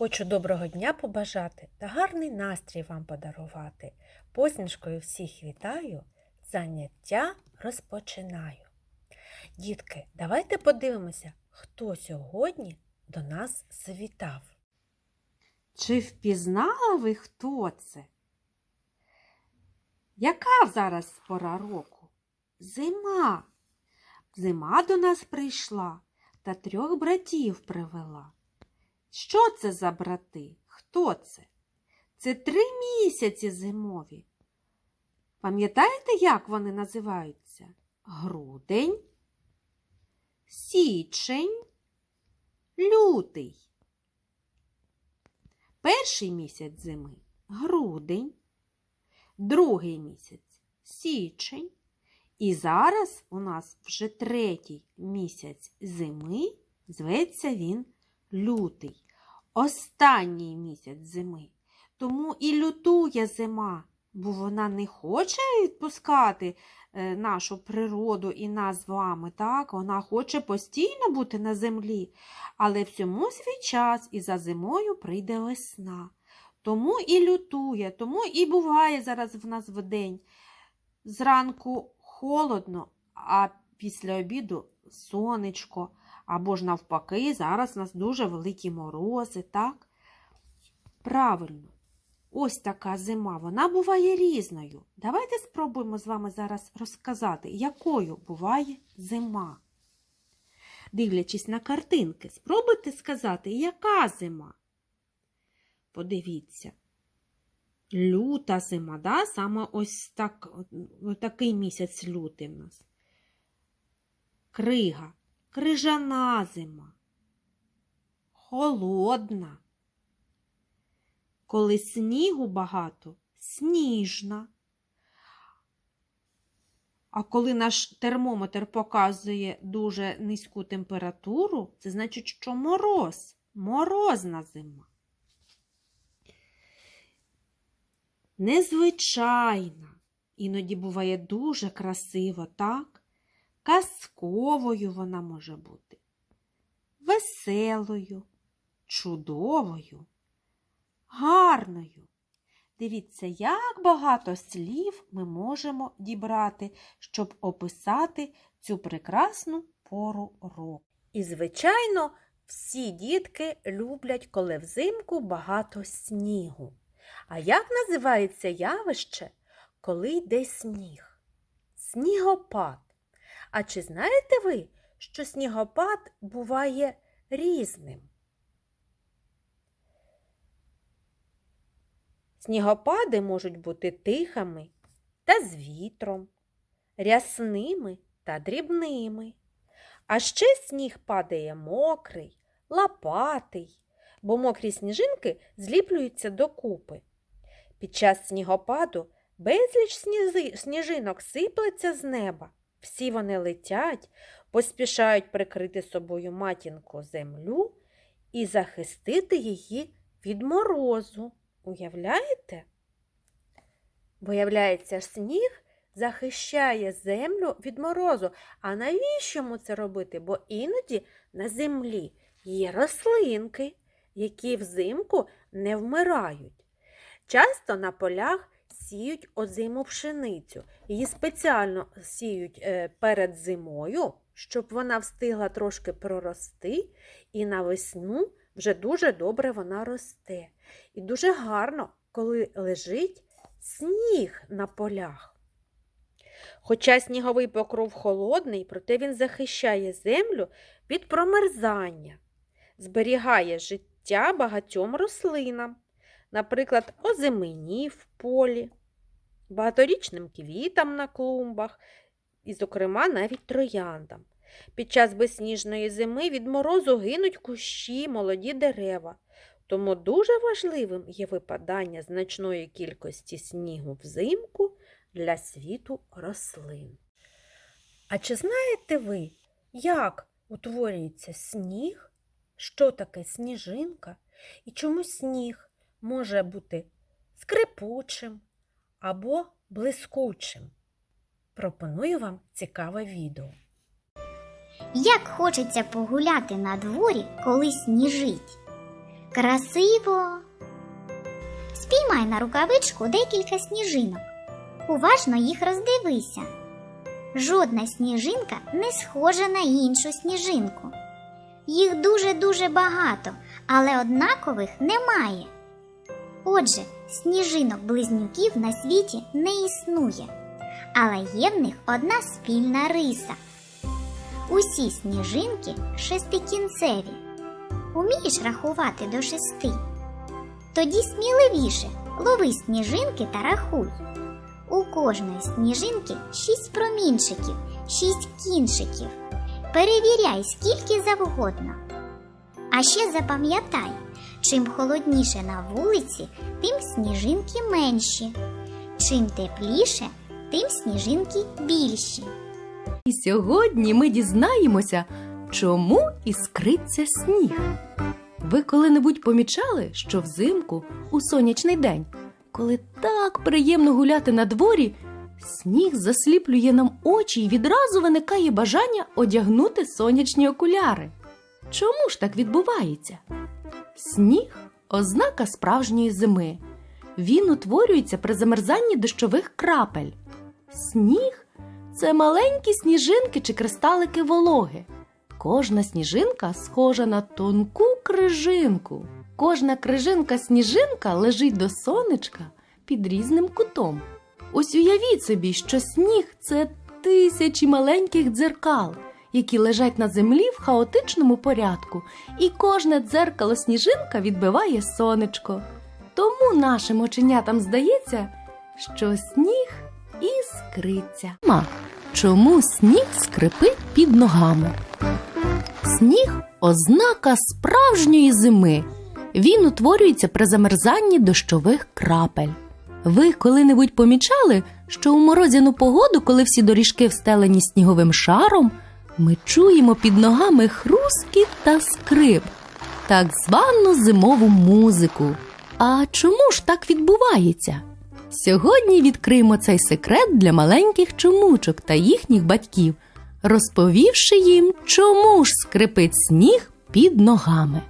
Хочу доброго дня побажати та гарний настрій вам подарувати. Посмішкою всіх вітаю, заняття розпочинаю. Дітки, давайте подивимося, хто сьогодні до нас завітав. Чи впізнали ви, хто це? Яка зараз пора року? Зима. Зима до нас прийшла та трьох братів привела. Що це за брати? Хто це? Це три місяці зимові. Пам'ятаєте, як вони називаються? Грудень, січень, лютий. Перший місяць зими грудень, другий місяць січень. І зараз у нас вже третій місяць зими, зветься він лютий. Останній місяць зими. Тому і лютує зима, бо вона не хоче відпускати е, нашу природу і нас з вами. Так? Вона хоче постійно бути на землі. Але всьому свій час і за зимою прийде весна. Тому і лютує, тому і буває зараз в нас вдень. Зранку холодно, а після обіду сонечко. Або ж навпаки, зараз у нас дуже великі морози, так? Правильно, ось така зима, вона буває різною. Давайте спробуємо з вами зараз розказати, якою буває зима. Дивлячись на картинки, спробуйте сказати, яка зима. Подивіться. Люта зима, да? саме ось так, такий місяць лютий в нас. Крига, крижана зима, холодна. Коли снігу багато, сніжна. А коли наш термометр показує дуже низьку температуру, це значить, що мороз, морозна зима. Незвичайна, іноді буває дуже красиво, так? Казковою вона може бути, веселою, чудовою, гарною. Дивіться, як багато слів ми можемо дібрати, щоб описати цю прекрасну пору року. І, звичайно, всі дітки люблять, коли взимку багато снігу. А як називається явище, коли йде сніг? Снігопад. А чи знаєте ви, що снігопад буває різним? Снігопади можуть бути тихими та з вітром, рясними та дрібними. А ще сніг падає мокрий, лопатий, бо мокрі сніжинки зліплюються докупи. Під час снігопаду безліч сніжинок сиплеться з неба. Всі вони летять, поспішають прикрити собою матінку землю і захистити її від морозу. Уявляєте? Виявляється, сніг захищає землю від морозу. А навіщо йому це робити? Бо іноді на землі є рослинки, які взимку не вмирають. Часто на полях сіють озиму пшеницю. Її спеціально сіють е, перед зимою, щоб вона встигла трошки прорости, і на весну вже дуже добре вона росте. І дуже гарно, коли лежить сніг на полях. Хоча сніговий покров холодний, проте він захищає землю від промерзання, зберігає життя багатьом рослинам, наприклад, озимині в полі, багаторічним квітам на клумбах і, зокрема, навіть трояндам. Під час безсніжної зими від морозу гинуть кущі, молоді дерева. Тому дуже важливим є випадання значної кількості снігу взимку для світу рослин. А чи знаєте ви, як утворюється сніг? Що таке сніжинка? І чому сніг може бути скрипучим або блискучим? Пропоную вам цікаве відео. Як хочеться погуляти на дворі, коли сніжить. Красиво. Спіймай на рукавичку декілька сніжинок. Уважно їх роздивися. Жодна сніжинка не схожа на іншу сніжинку. Їх дуже-дуже багато, але однакових немає. Отже, сніжинок-близнюків на світі не існує, але є в них одна спільна риса. Усі сніжинки шестикінцеві. Умієш рахувати до шести? Тоді сміливіше лови сніжинки та рахуй. У кожної сніжинки шість промінчиків, шість кінчиків. Перевіряй скільки завгодно. А ще запам'ятай, чим холодніше на вулиці, тим сніжинки менші. Чим тепліше, тим сніжинки більші. І сьогодні ми дізнаємося, чому іскриться сніг. Ви коли-небудь помічали, що взимку у сонячний день, коли так приємно гуляти на дворі, сніг засліплює нам очі і відразу виникає бажання одягнути сонячні окуляри. Чому ж так відбувається? Сніг ознака справжньої зими. Він утворюється при замерзанні дощових крапель. Сніг це маленькі сніжинки чи кристалики вологи. Кожна сніжинка схожа на тонку крижинку. Кожна крижинка сніжинка лежить до сонечка під різним кутом. Ось уявіть собі, що сніг це тисячі маленьких дзеркал, які лежать на землі в хаотичному порядку, і кожне дзеркало сніжинка відбиває сонечко. Тому нашим оченятам здається, що сніг іскриться. Ма, чому сніг скрипить під ногами? Сніг ознака справжньої зими. Він утворюється при замерзанні дощових крапель. Ви коли-небудь помічали, що у морозяну погоду, коли всі доріжки встелені сніговим шаром, ми чуємо під ногами хрускіт та скрип, так звану зимову музику. А чому ж так відбувається? Сьогодні відкриємо цей секрет для маленьких чомучок та їхніх батьків, розповівши їм, чому ж скрипить сніг під ногами.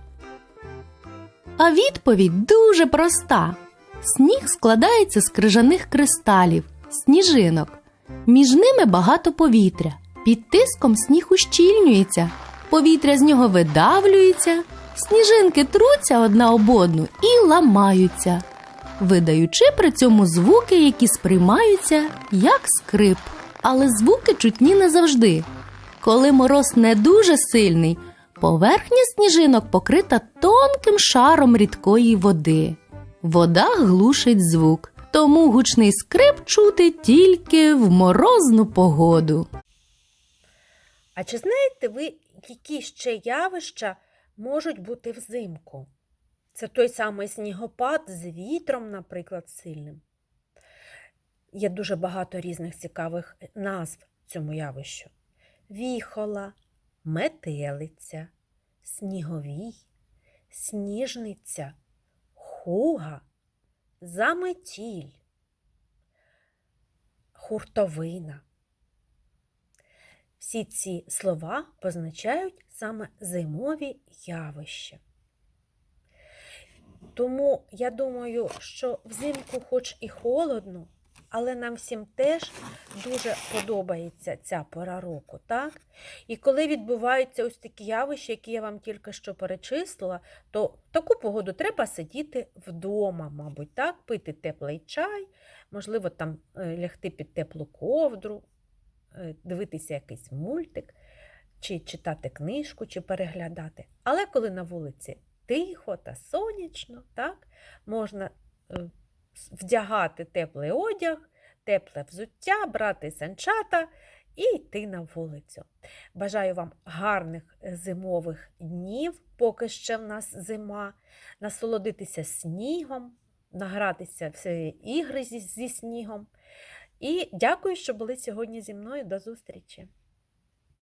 А відповідь дуже проста: сніг складається з крижаних кристалів, сніжинок. Між ними багато повітря. Під тиском сніг ущільнюється, повітря з нього видавлюється, сніжинки труться одна об одну і ламаються, видаючи при цьому звуки, які сприймаються як скрип. Але звуки чутні не завжди. Коли мороз не дуже сильний, поверхня сніжинок покрита тонким шаром рідкої води. Вода глушить звук, тому гучний скрип чути тільки в морозну погоду. А чи знаєте ви, які ще явища можуть бути взимку? Це той самий снігопад з вітром, наприклад, сильним. Є дуже багато різних цікавих назв цьому явищу: віхола, метелиця, сніговій, сніжниця, хуга, заметіль, хуртовина. Всі ці слова позначають саме зимові явища. Тому я думаю, що взимку, хоч і холодно, але нам всім теж дуже подобається ця пора року, так? І коли відбуваються ось такі явища, які я вам тільки що перечислила, то таку погоду треба сидіти вдома, мабуть, так, пити теплий чай, можливо, там е, лягти під теплу ковдру, дивитися якийсь мультик, чи читати книжку, чи переглядати. Але коли на вулиці тихо та сонячно, так, можна е, вдягати теплий одяг, тепле взуття, брати санчата і йти на вулицю. Бажаю вам гарних е, зимових днів, поки ще в нас зима, насолодитися снігом, награтися в ігри зі, зі снігом. І дякую, що були сьогодні зі мною. До зустрічі!